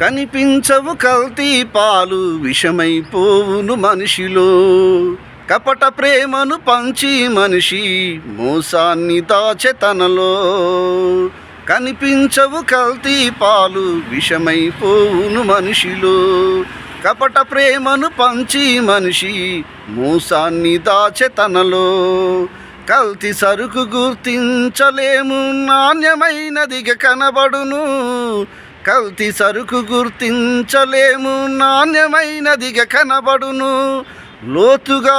కనిపించవు కల్తీ పాలు విషమైపోవును మనిషిలో. కపట ప్రేమను పంచి మనిషి మోసాన్ని దాచె తనలో. కనిపించవు కల్తీ పాలు విషమైపోవును మనిషిలో. కపట ప్రేమను పంచి మనిషి మోసాన్ని దాచె తనలో. కల్తీ సరుకు గుర్తించలేము నాణ్యమైనదిగా కనబడును. కల్తీ సరుకు గుర్తించలేము నాణ్యమైనదిగా కనబడును. లోతుగా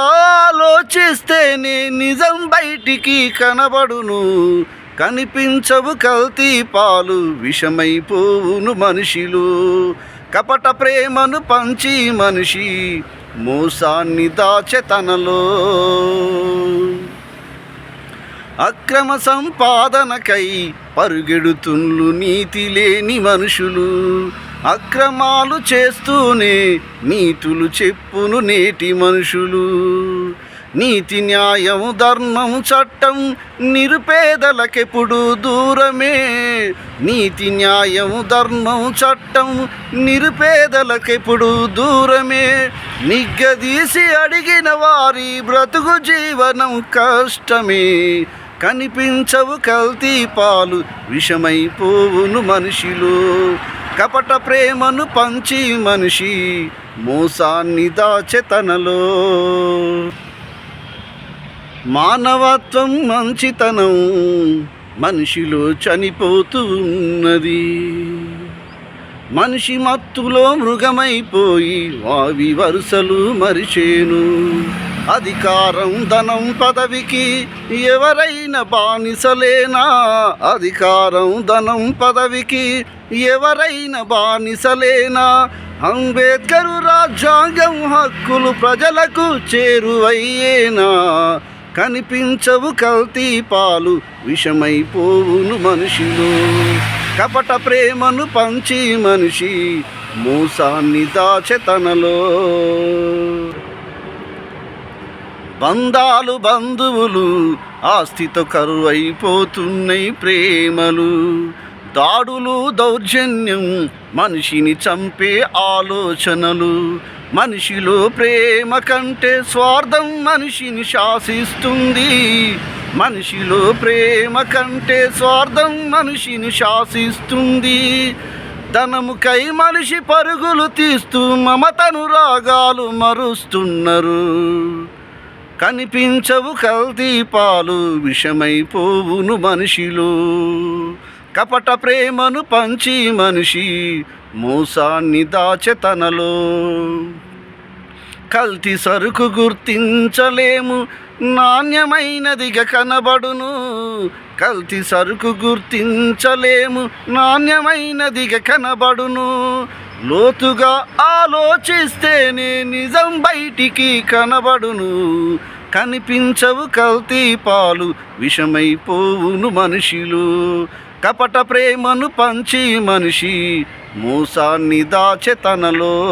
ఆలోచిస్తేనే నిజం బయటికి కనబడును. కనిపించవు కల్తీ పాలు విషమైపోవును మనుషులు. కపట ప్రేమను పంచి మనిషి మోసాన్ని దాచె తనలో. అక్రమ సంపాదనకై పరుగెడుతుండ్లు నీతి లేని మనుషులు. అక్రమాలు చేస్తూనే నీతులు చెప్పును నేటి మనుషులు. నీతి న్యాయం ధర్మం చట్టం నిరుపేదలకెప్పుడు దూరమే. నీతి న్యాయం ధర్మం చట్టం నిరుపేదలకెప్పుడు దూరమే. నిగ్గదీసి అడిగిన వారి బ్రతుకు జీవనం కష్టమే. కనిపించవు కల్తీ పాలు విషమైపోవును మనిషిలో. కపట ప్రేమను పంచి మనిషి మోసాన్ని దాచె తనలో. మానవత్వం మంచితనం మనిషిలో చనిపోతూ ఉన్నది మనిషి మత్తులో మృగమైపోయి వావి వరుసలు మరిచేను. అధికారం ధనం పదవికి ఎవరైనా బానిసలేనా? అధికారం ధనం పదవికి ఎవరైనా బానిసలేనా? అంబేద్కరు రాజ్యాంగం హక్కులు ప్రజలకు చేరువయ్యేనా? కనిపించవు కల్తీ పాలు విషమైపోవును మనుషులు. కపట ప్రేమను పంచి మనిషి మోసాన్ని దాచెతనలో బంధాలు బంధువులు ఆస్తితో కరువైపోతున్నాయి ప్రేమలు. దాడులు దౌర్జన్యం మనిషిని చంపే ఆలోచనలు. మనిషిలో ప్రేమ కంటే స్వార్థం మనిషిని శాసిస్తుంది. మనిషిలో ప్రేమ కంటే స్వార్థం మనిషిని శాసిస్తుంది. ధనముకై మనిషి పరుగులు తీస్తూ మమతను రాగాలు మరుస్తున్నారు. కనిపించవు కల్తీ పాలు విషమైపోవును మనిషిలో. కపట ప్రేమను పంచి మనిషి మోసాన్ని దాచె తనలో. కల్తీ సరుకు గుర్తించలేము నాణ్యమైనదిగా కనబడును. కల్తీ సరుకు గుర్తించలేము నాణ్యమైనదిగా కనబడును. లోతుగా ఆలోచిస్తేనే నిజం బయటికి కనబడును. కనిపించవు కల్తీ పాలు విషమైపోవును మనుషులు. కపట ప్రేమను పంచి మనిషి మోసాన్ని దాచె తనలో.